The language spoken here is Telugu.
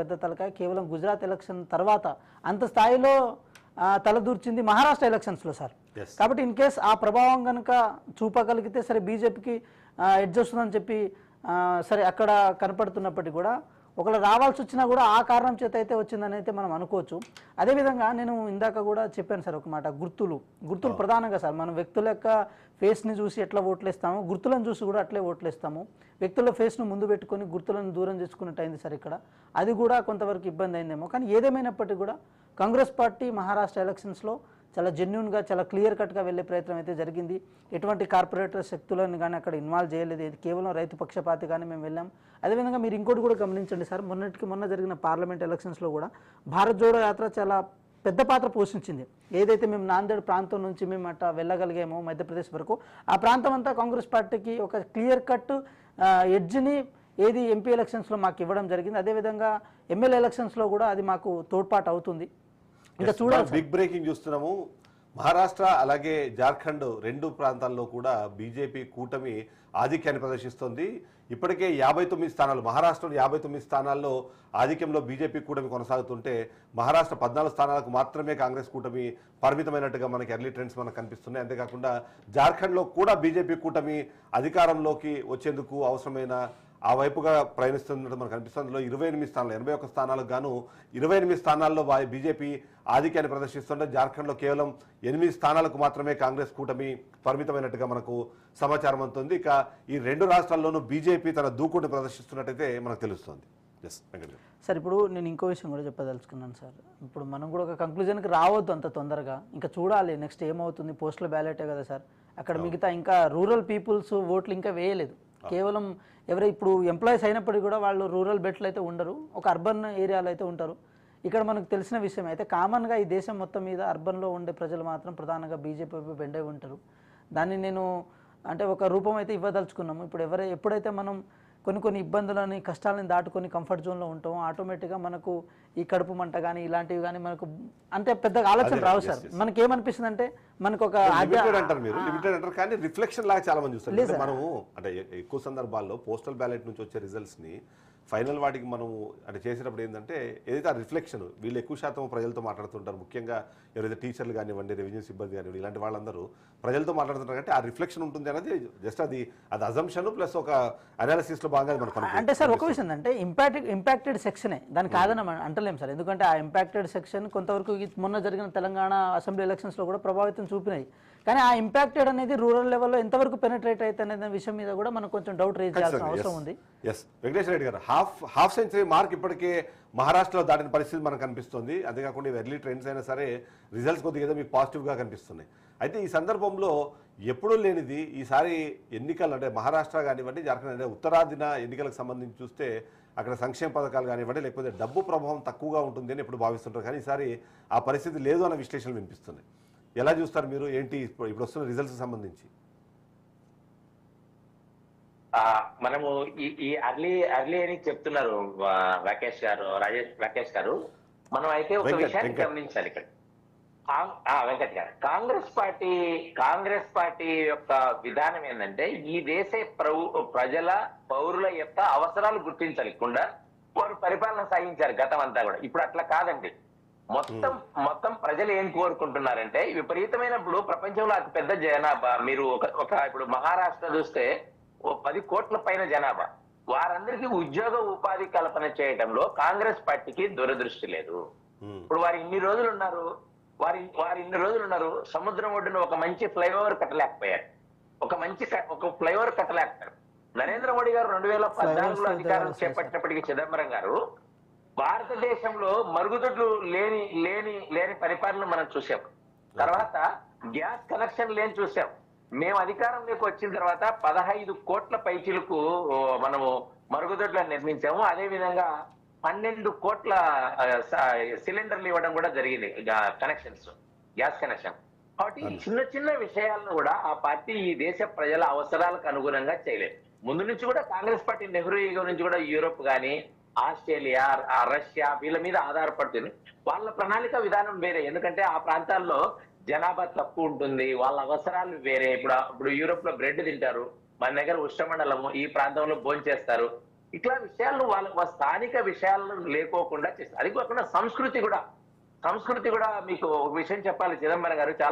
పెద్ద తలకాయ కేవలం గుజరాత్ ఎలక్షన్ తర్వాత అంత స్థాయిలో తలదూర్చింది మహారాష్ట్ర ఎలక్షన్స్లో సార్. కాబట్టి ఇన్ కేస్ ఆ ప్రభావం కనుక చూపగలిగితే సరే బీజేపీకి ఎడ్జ్ వస్తుందని చెప్పి సరే అక్కడ కనపడుతున్నప్పటికీ కూడా ఒకవేళ రావాల్సి వచ్చినా కూడా ఆ కారణం చేత అయితే వచ్చిందని అయితే మనం అనుకోవచ్చు. అదేవిధంగా నేను ఇందాక కూడా చెప్పాను సార్ ఒక మాట గుర్తులు. గుర్తులు ప్రధానంగా సార్ మనం వ్యక్తుల యొక్క ఫేస్ని చూసి ఎట్లా ఓట్లేస్తామో గుర్తులను చూసి కూడా అట్లే ఓట్లేస్తాము. వ్యక్తుల ఫేస్ను ముందు పెట్టుకొని గుర్తులను దూరం చేసుకున్నట్టు అయింది సార్ ఇక్కడ. అది కూడా కొంతవరకు ఇబ్బంది అయిందేమో. కానీ ఏదేమైనప్పటికీ కూడా కాంగ్రెస్ పార్టీ మహారాష్ట్ర ఎలక్షన్స్లో చాలా జెన్యున్గా చాలా క్లియర్ కట్గా వెళ్ళే ప్రయత్నం అయితే జరిగింది. ఎటువంటి కార్పొరేటర్ శక్తులను కానీ అక్కడ ఇన్వాల్వ్ చేయలేదు. ఇది కేవలం రైతు పక్షపాతి కానీ మేము వెళ్ళాం. అదేవిధంగా మీరు ఇంకోటి కూడా గమనించండి సార్ మొన్నటికి మొన్న జరిగిన పార్లమెంట్ ఎలక్షన్స్లో కూడా భారత్ జోడో యాత్ర చాలా పెద్ద పాత్ర పోషించింది. ఏదైతే మేము నాందేడ్ ప్రాంతం నుంచి మేము అట్లా వెళ్ళగలిగామో మధ్యప్రదేశ్ వరకు ఆ ప్రాంతం అంతా కాంగ్రెస్ పార్టీకి ఒక క్లియర్ కట్ ఎడ్జ్ని ఏది ఎంపీ ఎలక్షన్స్లో మాకు ఇవ్వడం జరిగింది. అదేవిధంగా ఎమ్మెల్యే ఎలక్షన్స్లో కూడా అది మాకు తోడ్పాటు అవుతుంది. ఇంకా చూడాలి బిగ్ బ్రేకింగ్ చూస్తున్నాము. మహారాష్ట్ర అలాగే జార్ఖండ్ రెండు ప్రాంతాల్లో కూడా బీజేపీ కూటమి ఆధిక్యాన్ని ప్రదర్శిస్తోంది. ఇప్పటికే యాభై తొమ్మిది స్థానాలు మహారాష్ట్రలో యాభై తొమ్మిది స్థానాల్లో ఆధిక్యంలో బీజేపీ కూటమి కొనసాగుతుంటే మహారాష్ట్ర పద్నాలుగు స్థానాలకు మాత్రమే కాంగ్రెస్ కూటమి పరిమితమైనట్టుగా మనకి ఎర్లీ ట్రెండ్స్ మనకు కనిపిస్తున్నాయి. అంతేకాకుండా జార్ఖండ్లో కూడా బీజేపీ కూటమి అధికారంలోకి వచ్చేందుకు అవసరమైన ఆ వైపుగా ప్రయాణిస్తున్నట్టు మనకు కనిపిస్తుంది అందులో ఇరవై ఎనిమిది స్థానాలు ఎనభై ఒక్క స్థానాలకు గాను ఇరవై ఎనిమిది స్థానాల్లో బీజేపీ ఆధిక్యాన్ని ప్రదర్శిస్తుంటే జార్ఖండ్లో కేవలం ఎనిమిది స్థానాలకు మాత్రమే కాంగ్రెస్ కూటమి పరిమితమైనట్టుగా మనకు సమాచారం అందుతుంది. ఇక ఈ రెండు రాష్ట్రాల్లోనూ బీజేపీ తన దూకుడుని ప్రదర్శిస్తున్నట్టయితే మనకు తెలుస్తుంది. సార్ ఇప్పుడు నేను ఇంకో విషయం కూడా చెప్పదలుచుకున్నాను సార్. ఇప్పుడు మనం కూడా ఒక కంక్లూజన్కి రావద్దు అంత తొందరగా. ఇంకా చూడాలి నెక్స్ట్ ఏమవుతుంది? పోస్టల్ బ్యాలెటే కదా సార్. అక్కడ మిగతా ఇంకా రూరల్ పీపుల్స్ ఓట్లు ఇంకా వేయలేదు. కేవలం ఎవరై ఇప్పుడు ఎంప్లాయీస్ అయినప్పటికీ కూడా వాళ్ళు రూరల్ బెట్లు అయితే ఉండరు ఒక అర్బన్ ఏరియాలో అయితే ఉంటారు. ఇక్కడ మనకు తెలిసిన విషయం అయితే కామన్గా ఈ దేశం మొత్తం మీద అర్బన్లో ఉండే ప్రజలు మాత్రం ప్రధానంగా బీజేపీ బెండై ఉంటారు. దాన్ని నేను అంటే ఒక రూపం అయితే ఇవ్వదలుచుకున్నాము. ఇప్పుడు ఎవరై ఎప్పుడైతే మనం కొన్ని కొన్ని ఇబ్బందులని కష్టాలను దాటుకొని కంఫర్ట్ జోన్లో ఉంటాం. ఆటోమేటిక్గా మనకు ఈ కడుపు మంట కానీ ఇలాంటివి కానీ మనకు అంటే పెద్దగా ఆలోచన రావు సార్. మనకి ఏమనిపిస్తుంది అంటే మనకు ఒక అంటారు మీరు. లిమిటెడ్ అంటారు కానీ రిఫ్లెక్షన్ లాగా చాలా మంది చూస్తారు మనము అంటే ఎక్కువ సందర్భాల్లో పోస్టల్ బ్యాలెట్ నుంచి వచ్చే రిజల్ట్స్ని ఫైనల్ వాటికి మనము అంటే చేసేటప్పుడు ఏంటంటే ఏదైతే ఆ రిఫ్లెక్షన్ వీళ్ళు ఎక్కువ శాతం ప్రజలతో మాట్లాడుతుంటారు ముఖ్యంగా ఎవరైతే టీచర్లు కానివ్వండి రెవెన్యూ సిబ్బంది కానివ్వండి ఇలాంటి వాళ్ళందరూ ప్రజలతో మాట్లాడుతుంటారు అంటే ఆ రిఫ్లెక్షన్ ఉంటుంది అనేది జస్ట్ అది అది అజంప్షన్ ప్లస్ ఒక అనాలిసిస్లో బాగా భాగంగా మనకు అంటే సార్ ఒక విషయం అంటే ఇంపాక్ట్ ఇంపాక్టెడ్ సెక్షనే దాని కాదని అంటలేం సార్. ఎందుకంటే ఆ ఇంపాక్టెడ్ సెక్షన్ కొంతవరకు మొన్న జరిగిన తెలంగాణ అసెంబ్లీ ఎలక్షన్స్లో కూడా ప్రభావితం చూపినాయి. కానీ ఆ ఇంపాక్టెడ్ అనేది రూరల్ లెవెల్లో ఎంతవరకు పెనట్రేట్ అవుతుంది అనే విషయం మీద కూడా మనకు కొంచెం డౌట్ రేజ్ చేయాల్సిన అవసరం ఉంది. ఎస్ వెంకటేశ్వర రెడ్డి గారు హాఫ్ హాఫ్ సెంచరీ మార్క్ ఇప్పటికే మహారాష్ట్రలో దాటిన పరిస్థితి మనకు కనిపిస్తుంది. అంతేకాకుండా ఎర్లీ ట్రెండ్స్ అయినా సరే రిజల్ట్స్ కొద్దిగా ఏదో మీకు పాజిటివ్గా కనిపిస్తున్నాయి. అయితే ఈ సందర్భంలో ఎప్పుడూ లేనిది ఈసారి ఎన్నికలు అంటే మహారాష్ట్ర కానివ్వండి జార్ఖండ్ అంటే ఉత్తరాదిన ఎన్నికలకు సంబంధించి చూస్తే అక్కడ సంక్షేమ పథకాలు కానివ్వండి లేకపోతే డబ్బు ప్రభావం తక్కువగా ఉంటుంది అని ఎప్పుడు భావిస్తుంటారు. కానీ ఈసారి ఆ పరిస్థితి లేదు అన్న విశ్లేషణలు వినిపిస్తున్నాయి. ఎలా చూస్తారు మీరు? ఏంటి ఇప్పుడు వస్తున్న రిజల్ట్స్ సంబంధించి? ఆ, మనము ఈ అర్లీ అర్లీ అని చెప్తున్నారు రాకేష్ గారు రాజేష్ రాకేష్ గారు. మనం అయితే ఒక విషయాన్ని. గమనించాలి ఇక్కడ. వెంకట్ గారు. కాంగ్రెస్ పార్టీ కాంగ్రెస్ పార్టీ యొక్క విధానం ఏంటంటే ఈ దేశ ప్రజల పౌరుల యొక్క అవసరాలు గుర్తించలేకుండా వారు పరిపాలన సాగించారు గతం అంతా కూడా. ఇప్పుడు అట్లా కాదండి. మొత్తం మొత్తం ప్రజలు ఏం కోరుకుంటున్నారంటే విపరీతమైనప్పుడు ప్రపంచంలో అతి పెద్ద జనాభా. మీరు ఒక ఇప్పుడు మహారాష్ట్ర చూస్తే ఓ పది కోట్ల పైన జనాభా. వారందరికీ ఉద్యోగ ఉపాధి కల్పన చేయడంలో కాంగ్రెస్ పార్టీకి దురదృష్టి లేదు. Hmm. ఇప్పుడు వారు ఇన్ని రోజులు ఉన్నారు వారి వారు ఇన్ని రోజులు ఉన్నారు సముద్రం ఒడ్డున ఒక మంచి ఫ్లైఓవర్ కట్టలేకపోయారు. ఒక మంచి ఒక ఫ్లైఓవర్ కట్టలేకపోయారు. నరేంద్ర మోడీ గారు రెండు వేల పద్నాలుగులో అధికారం చేపట్టినప్పటికీ చిదంబరం గారు భారతదేశంలో మరుగుదొడ్లు లేని లేని లేని పరిపాలన మనం చూసాం. తర్వాత గ్యాస్ కనెక్షన్ లేని చూసాం. మేము అధికారంలోకి వచ్చిన తర్వాత పదహైదు కోట్ల పైచీలకు మనము మరుగుదొడ్లను నిర్మించాము. అదే విధంగా పన్నెండు కోట్ల స- సిలిండర్లు ఇవ్వడం కూడా జరిగింది. Connections gas connection. కాబట్టి చిన్న చిన్న విషయాలను కూడా ఆ పార్టీ ఈ దేశ ప్రజల అవసరాలకు అనుగుణంగా చేయలేదు. ముందు నుంచి కూడా కాంగ్రెస్ పార్టీ నెహ్రూ యుగం నుంచి కూడా యూరోప్ కానీ ఆస్ట్రేలియా రష్యా వీళ్ళ మీద ఆధారపడుతుంది. వాళ్ళ ప్రణాళిక విధానం వేరే. ఎందుకంటే ఆ ప్రాంతాల్లో జనాభా తక్కువ ఉంటుంది. వాళ్ళ అవసరాలు వేరే. ఇప్పుడు ఇప్పుడు యూరోప్లో బ్రెడ్ తింటారు. మన దగ్గర ఉష్ణమండలము ఈ ప్రాంతంలో భోంచేస్తారు ఇట్లా విషయాలు వాళ్ళ వాళ్ళ స్థానిక విషయాలను లేకోకుండా చేస్తారు. అది కాకుండా సంస్కృతి కూడా. సంస్కృతి కూడా మీకు ఒక విషయం చెప్పాలి. చిదంబరం గారు చాలా